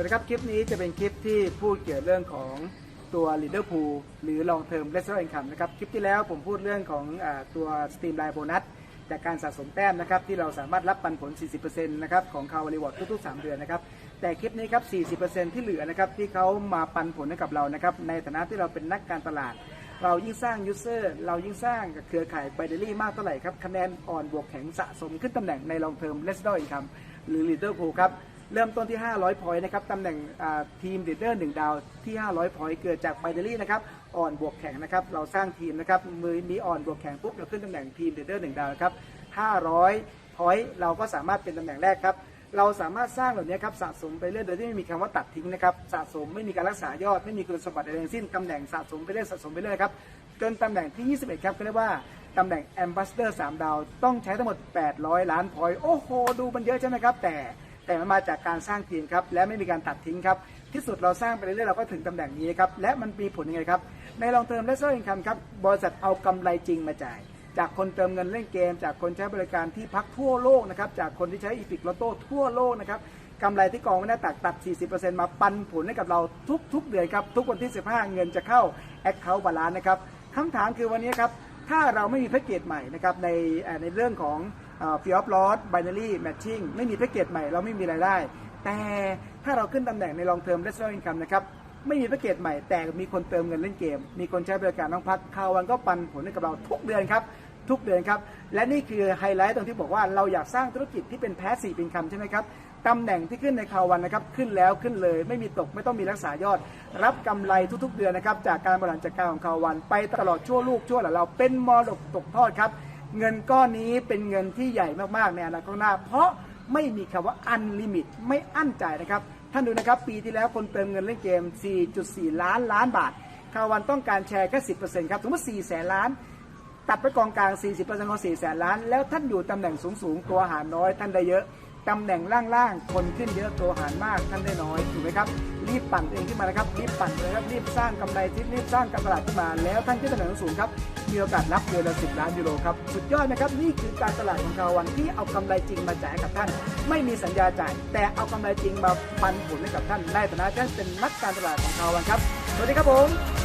วัสดีครับ คลิปนี้จะเป็นคลิปที่พูดเกี่ยวเรื่องของตัว leader pool หรือ long term residual income นะครับ คลิปที่แล้วผมพูดเรื่องของอตัว steam line bonus จากการสะสมแต้มนะครับ ที่เราสามารถรับปันผล 40%นะครับของคาวารีวอร์ดทุก ๆ 3 เดือนนะครับ แต่คลิปนี้ครับ 40%ที่เหลือนะครับที่เขามาปันผลให้กับเรานะครับในฐานะที่เราเป็นนักการตลาด เรายิ่งสร้างยูเซอร์เรายิ่งสร้างเครือข่ายไบเดอรี่มากเท่าไหร่ครับคะแนนอ่อนบวกแข็งสะสมขึ้นตำแหน่งใน long term residual income หรือ leader pool ครับ เริ่มต้นที่ 500 พอยต์นะครับตำแหน่งทีมเดเดอร์หนึ่งดาวที่ 500 พอยต์เกิดจากไบเดอรี่นะครับอ่อนบวกแข็งนะครับเราสร้างทีมนะครับมือมีอ่อนบวกแข็งปุ๊บเราขึ้นตำแหน่งทีมเดเดอร์หนึ่งดาวนะครับ500 พอยต์เราก็สามารถเป็นตำแหน่งแรกครับเราสามารถสร้างเหล่านี้ครับสะสมไปเรื่อยโดยที่ไม่มีคำว่าตัดทิ้งนะครับสะสมไม่มีการรักษายอด ไม่มีคุณสมบัติอะไรทั้งสิ้นตำแหน่งสะสมไปเรื่อยสะสมไปเรื่อยครับจนตำแหน่งที่ 21 ครับก็เรียกว่าตำแหน่ง Ambassador 3ดาว ต้องใช้ทั้งหมด 800 ล้านพอยต์โอ้โห ดูมันเยอะใช่ไหมครับ แต่ แต่มันมาจากการสร้างทีมครับและไม่มีการตัดทิ้งครับที่สุดเราสร้างไปเรื่อยๆเราก็ถึงตำแหน่งนี้ครับและมันมีผลยังไงครับในลองเติมและ r อินคัมครับบริษัทเอากำไรจริงมาจ่าย จากคนเติมเงินเล่นเกม จากคนใช้บริการที่พักทั่วโลกนะครับจากคนที่ใช้อีพิกโลโต้ทั่วโลกนะครับกำไรที่กองไว้หน้าตักตัด 40%มาปันผลให้กับเราทุก ๆ เดือนครับทุกวันที่ 15 เงินจะเข้า Account Balance นะครับคำถามคือวันนี้ครับถ้าเราไม่มีแพ็กเกจใหม่นะครับในในเรื่องของ ฟิออฟลอสไบนารี่แมทชิ่งไม่มีแพ็กเกจใหม่เราไม่มีรายได้ แต่ถ้าเราขึ้นตำแหน่งในลองเทอม r e s t a u r a n t income นะครับไม่มีแพ็กเกจใหม่แต่มีคนเติมเงินเล่นเกม มีคนใช้บริการน้องพักข่าววันก็ปันผลให้กับเราทุกเดือนครับทุกเดือนครับ และนี่คือไฮไลท์ตรงที่บอกว่าเราอยากสร้างธุรกิจที่เป็นแพสซีฟอินคัมใช่ไหมครับตำแหน่งที่ขึ้นในข่าววันนะครับ ขึ้นแล้วขึ้นเลย ไม่มีตกไม่ต้องมีรักษายอด รับกำไรทุกๆ เดือนนะครับ จากการบริหารจัดการของข่าววัน ไปตลอดชั่วลูกชั่วหลานเราเป็นมรดกตกทอดครับ เงินก้อนนี้เป็นเงินที่ใหญ่มากๆในอนาคตหน้า เพราะไม่มีคำว่าอันลิมิตไม่อั้นจ่ายนะครับ ท่านดูนะครับ ปีที่แล้วคนเติมเงินเล่นเกม 4.4 ล้านล้านบาทข่าววันต้องการแชร์แค่10%ครับสมมติ4แสนล้าน ตัดไปกองกลาง 40%ของ4แสนล้าน แล้วท่านอยู่ตำแหน่งสูงๆตัวหารน้อย ท่านได้เยอะตำแหน่งล่างๆคนขึ้นเยอะตัวหารมากท่านได้น้อย ถูกไหมครับรีบปั่นตัวเองขึ้นมานะครับรีบปั่นเลยครับรีบสร้างกำไรทิศรีบสร้างการตลาดขึ้นมา แล้วท่านขึ้นตำแหน่งสูงครับมีโอกาสรับเดือนละสิบล้านยูโรครับสุดยอดนะครับนี่คือการตลาดของคาวันที่เอากำไรจริงมาจ่ายให้กับท่าน ไม่มีสัญญาจ่าย แต่เอากำไรจริงมาปันผลให้กับท่านในฐานะท่านเป็นนักการตลาดของคาวันครับสวัสดีครับผม